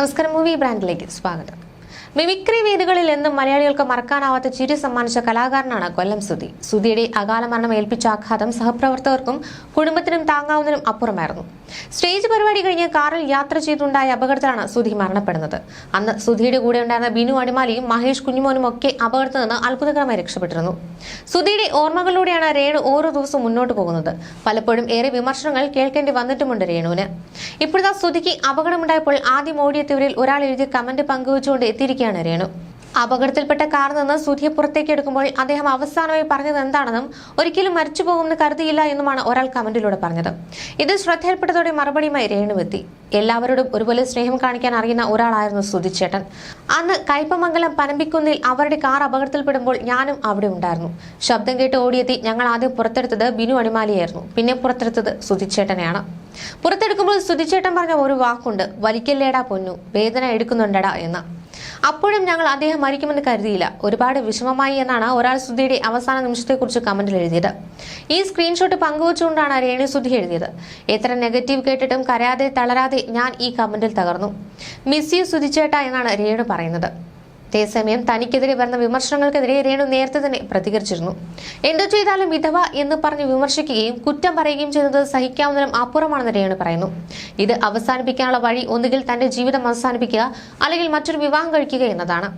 നമസ്കാരം മൂവി ബ്രാൻഡിലേക്ക് സ്വാഗതം. മിമിക്രി വേദികളിൽ എന്നും മലയാളികൾക്ക് മറക്കാനാവാത്ത ചിരി സമ്മാനിച്ച കലാകാരനാണ് കൊല്ലം സുധി. സുധിയുടെ അകാല മരണം ഏൽപ്പിച്ച ആഘാതം സഹപ്രവർത്തകർക്കും കുടുംബത്തിനും താങ്ങാവുന്നതിനും അപ്പുറമായിരുന്നു. സ്റ്റേജ് പരിപാടി കഴിഞ്ഞ് കാറിൽ യാത്ര ചെയ്തുണ്ടായ അപകടത്തിലാണ് സുധി മരണപ്പെടുന്നത്. അന്ന് സുധിയുടെ കൂടെ ഉണ്ടായിരുന്ന ബിനു അടിമാലിയും മഹേഷ് കുഞ്ഞുമോനും ഒക്കെ അപകടത്തിൽ നിന്ന് അത്ഭുതകരമായി രക്ഷപ്പെട്ടിരുന്നു. സുധിയുടെ ഓർമ്മകളിലൂടെയാണ് രേണു ഓരോ ദിവസവും മുന്നോട്ട് പോകുന്നത്. പലപ്പോഴും ഏറെ വിമർശനങ്ങൾ കേൾക്കേണ്ടി വന്നിട്ടുമുണ്ട് രേണുവിന്. ഇപ്പോഴത്തെ സുധിക്ക് അപകടമുണ്ടായപ്പോൾ ആദ്യം ഓടിയെത്തിയവരിൽ ഒരാൾ എഴുതിയ കമന്റ് പങ്കുവച്ചുകൊണ്ട് എത്തിയിരിക്കുകയാണ് രേണു. അപകടത്തിൽപ്പെട്ട കാറിൽ നിന്ന് സുധിയെ പുറത്തേക്ക് എടുക്കുമ്പോൾ അദ്ദേഹം അവസാനമായി പറഞ്ഞത് എന്താണെന്നും ഒരിക്കലും മരിച്ചു പോകുമെന്ന് കരുതിയില്ല എന്നുമാണ് ഒരാൾ കമന്റിലൂടെ പറഞ്ഞത്. ഇത് ശ്രദ്ധയിൽപ്പെട്ടതോടെ മറുപടിയുമായി രേണുവെത്തി എല്ലാവരോടും ഒരുപോലെ സ്നേഹം കാണിക്കാൻ അറിയുന്ന ഒരാളായിരുന്നു സുധിച്ചേട്ടൻ അന്ന് കയ്പമംഗലം പനമ്പിക്കുന്നിൽ അവരുടെ കാർ അപകടത്തിൽപ്പെടുമ്പോൾ ഞാനും അവിടെ ഉണ്ടായിരുന്നു. ശബ്ദം കേട്ട് ഓടിയെത്തി ഞങ്ങൾ ആദ്യം പുറത്തെടുത്തത് ബിനു അണിമാലിയായിരുന്നു പിന്നെ പുറത്തെടുത്തത് സുധിച്ചേട്ടനെയാണ് പുറത്തെടുക്കുമ്പോൾ സുധിച്ചേട്ടൻ പറഞ്ഞ ഒരു വാക്കുണ്ട് വലിക്കല്ലേടാ പൊന്നു വേദന എടുക്കുന്നുണ്ടടാ എന്ന്. അപ്പോഴും ഞങ്ങൾ അദ്ദേഹം മരിക്കുമെന്ന് കരുതിയില്ല. ഒരുപാട് വിഷമമായി എന്നാണ് ഒരാൾ സുധിയുടെ അവസാന നിമിഷത്തെക്കുറിച്ച് കമന്റിൽ എഴുതിയത്. ഈ സ്ക്രീൻഷോട്ട് പങ്കുവച്ചുകൊണ്ടാണ് രേണു സുധി എഴുതിയത്. എത്ര നെഗറ്റീവ് കേട്ടിട്ടും കരയാതെ തളരാതെ ഞാൻ ഈ കമന്റിൽ തകർന്നു. മിസ് യു സുധിച്ചേട്ട എന്നാണ് രേണു പറയുന്നത്. അതേസമയം തനിക്കെതിരെ വരുന്ന വിമർശനങ്ങൾക്കെതിരെ രേണു നേരത്തെ തന്നെ പ്രതികരിച്ചിരുന്നു. എന്തു ചെയ്താലും വിധവ എന്ന് പറഞ്ഞ് വിമർശിക്കുകയും കുറ്റം പറയുകയും ചെയ്യുന്നത് സഹിക്കാവുന്നതിനും അപ്പുറമാണെന്ന് രേണു പറയുന്നു. ഇത് അവസാനിപ്പിക്കാനുള്ള വഴി ഒന്നുകിൽ തന്റെ ജീവിതം അവസാനിപ്പിക്കുക അല്ലെങ്കിൽ മറ്റൊരു വിവാഹം കഴിക്കുക എന്നതാണ്.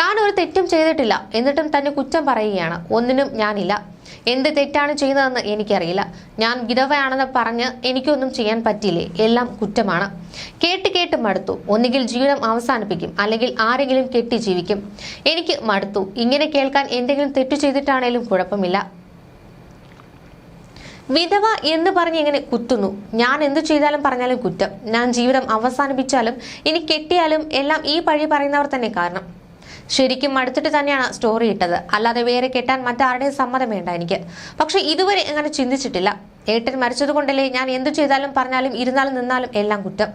താൻ ഒരു തെറ്റും ചെയ്തിട്ടില്ല. എന്നിട്ടും തന്നെ കുറ്റം പറയുകയാണ്. ഒന്നിനും ഞാനില്ല. എന്ത് തെറ്റാണ് ചെയ്യുന്നതെന്ന് എനിക്കറിയില്ല. ഞാൻ വിധവയാണെന്ന് പറഞ്ഞ് എനിക്കൊന്നും ചെയ്യാൻ പറ്റിയില്ലേ? എല്ലാം കുറ്റമാണ്. കേട്ട് കേട്ട് മടുത്തു. ഒന്നുകിൽ ജീവിതം അവസാനിപ്പിക്കും. അല്ലെങ്കിൽ ആരെങ്കിലും കെട്ടി ജീവിക്കും. എനിക്ക് മടുത്തു. ഇങ്ങനെ കേൾക്കാൻ എന്തെങ്കിലും തെറ്റു ചെയ്തിട്ടാണേലും കുഴപ്പമില്ല. വിധവ എന്ന് പറഞ്ഞ് ഇങ്ങനെ കുത്തുന്നു. ഞാൻ എന്തു ചെയ്താലും പറഞ്ഞാലും കുറ്റം. ഞാൻ ജീവിതം അവസാനിപ്പിച്ചാലും ഇനി കെട്ടിയാലും എല്ലാം ഈ പഴി പറയുന്നവർ തന്നെ കാരണം. ശരിക്കും മടുത്തിട്ട് തന്നെയാണ് സ്റ്റോറി ഇട്ടത്. അല്ലാതെ വേറെ കെട്ടാൻ മറ്റാരുടെയും സമ്മതം വേണ്ട എനിക്ക് പക്ഷെ ഇതുവരെ അങ്ങനെ ചിന്തിച്ചിട്ടില്ല. ഏട്ടൻ മരിച്ചതുകൊണ്ടല്ലേ ഞാൻ എന്തു ചെയ്താലും പറഞ്ഞാലും ഇരുന്നാലും നിന്നാലും എല്ലാം കുറ്റം.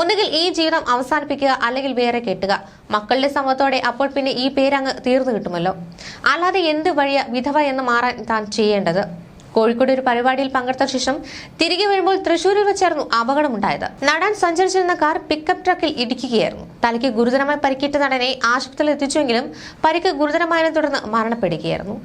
ഒന്നുകിൽ ഈ ജീവിതം അവസാനിപ്പിക്കുക അല്ലെങ്കിൽ വേറെ കെട്ടുക. മക്കളുടെ സമ്മതത്തോടെ അപ്പോൾ പിന്നെ ഈ പേരങ്ങ് തീർന്നു കിട്ടുമല്ലോ. അല്ലാതെ എന്ത് വഴിയ വിധവ എന്ന് മാറാൻ താൻ ചെയ്യേണ്ടത്? കോഴിക്കോട് ഒരു പരിപാടിയിൽ പങ്കെടുത്ത ശേഷം തിരികെ വരുമ്പോൾ തൃശൂരിൽ വെച്ചായിരുന്നു അപകടമുണ്ടായത്. നടൻ സഞ്ചരിച്ചിരുന്ന കാർ പിക്കപ്പ് ട്രക്കിൽ ഇടിക്കുകയായിരുന്നു. തലയ്ക്ക് ഗുരുതരമായി പരിക്കേറ്റ നടനെ ആശുപത്രിയിൽ എത്തിച്ചുവെങ്കിലും പരിക്ക് ഗുരുതരമായതിനെ തുടർന്ന് മരണപ്പെടുകയായിരുന്നു.